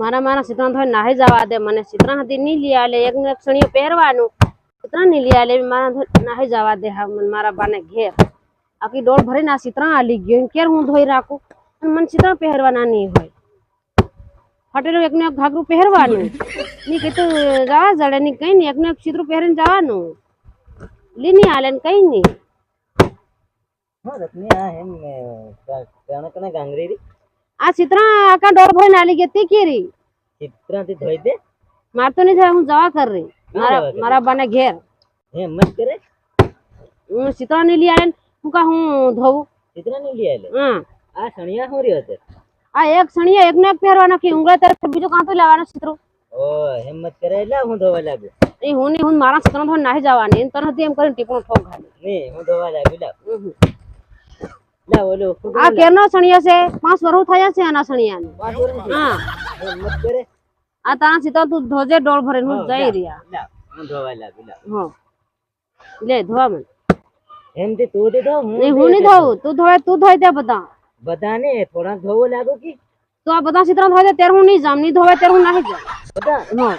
મારા મારા ચિત્રા થોડી નાહી જવા દે, મને ચિત્રા હતી નહીં લઈ આલે, એક ને સણીઓ પહેરવાનું. ચિત્રા નહીં લઈ આલે મારા નાહી જવા દે હા, મને મારા બાને ઘેર. આખી ડોળ ભરીને આ ચિત્રા આલી ગયો કેર હું ધોઈ રાખું? અને મને ચિત્રા પહેરવાના નહીં હોય. ફટેલું એકને એક ઘાઘરું પહેરવાનું. નહીં કીધું, જવા જડે નહીં, કંઈ નહીં, એકને એક સિત્રું પહેરીને જવાનું. લી નહીં આલે ને કંઈ નહીં. હા, રત્ની, આ એમ કણે ગાંગરી રી આ ચિત્રા આખા ડોર ભરીને નાલી ગઈ તી કેરી. ચિત્રાથી ધોઈ દે. માર તો નહીં થાય હું જવા કર રહી. મારા મારા બાને ઘેર. એમ મત કરે? હું ચિત્રા નહીં લઈ આલે હું કા હું ધોવું. ચિત્રા નહીં લઈ આલે? હા આ સણિયા હું રહ્યો છે? આ એક સણિયા એક ને એક પહેરવાનો કે ઉંગળા તરફ બીજું કાં તો લેવાનો ચિત્રો. ઓ હિંમત કરે એટલે હું ધોવા લાગ્યો. એ હું નહીં હું મારા ચિત્ર થોડી નાહી જવાની તને એમ કરીને ટીપણો ઠોક ખાલી નહીં હું ધોવા લાગ્યો લાવ આ કેરનો સણિયો છે? પાંચ વરુ થયા છે આના સણિયાને. હા. આ તારા સીતો તું ધોજે ડોળ ભરે હું જઈ રહ્યા. હું ધોવા લાગ્યો હા. લે ધોવા મને. એમથી તું દે ધો હું નહીં હું નહીં ધોવું. તું ધોવે તું ધોઈ દે બધા. બધાને થોડા ધોવો લાગો કે? તું આ બધા સીતરા ધોઈ દે ત્યારે હું નહીં જામ નહીં ધોવે ત્યારે હું નહીં જામ બધા? હા.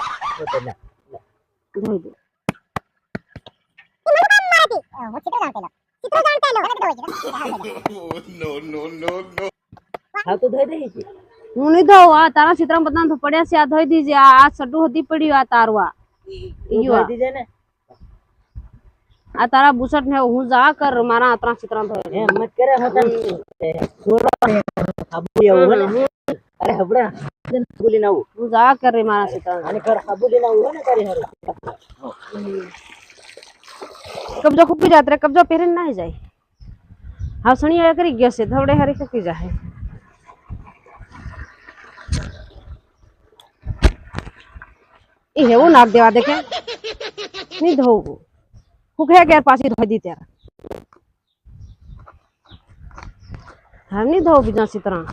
તો તો નો. નો નો નો હા તો ધોઈ દઈ છે હું નહીં ધોઉં. આ તારા ચિત્રમ બધા તો પડ્યા છે. આ ધોઈ દીજે. આ આ સડું હતી પડ્યું આ તારું આ. તું ઈયો આ. ધોઈ દીજે ને. આ તારા બુસટ ને હું જા કર મારા આત્રા ચિત્ર ધોઈ એમ મત કરે હું છોડો આબુ હાબુલી ને. અરે હબડા હાબુલી ના આવું. હું જા કર રે મારા ચિત્ર અને કર હાબુલી ના આવું ને કરી હારું. કબજો ખૂકી જાત રે કબજો પહેરીને નાહી જાય હા સણિયા કરી ગયો છે ધવડે હારી ખૂકી જાય એ હેવું નાખ દેવા દે કે નહીં ધોવું ફૂકે ગયા પાછી ધોઈ દી ત્યારે હા નહીં ધોવું બીજા ચિત્રા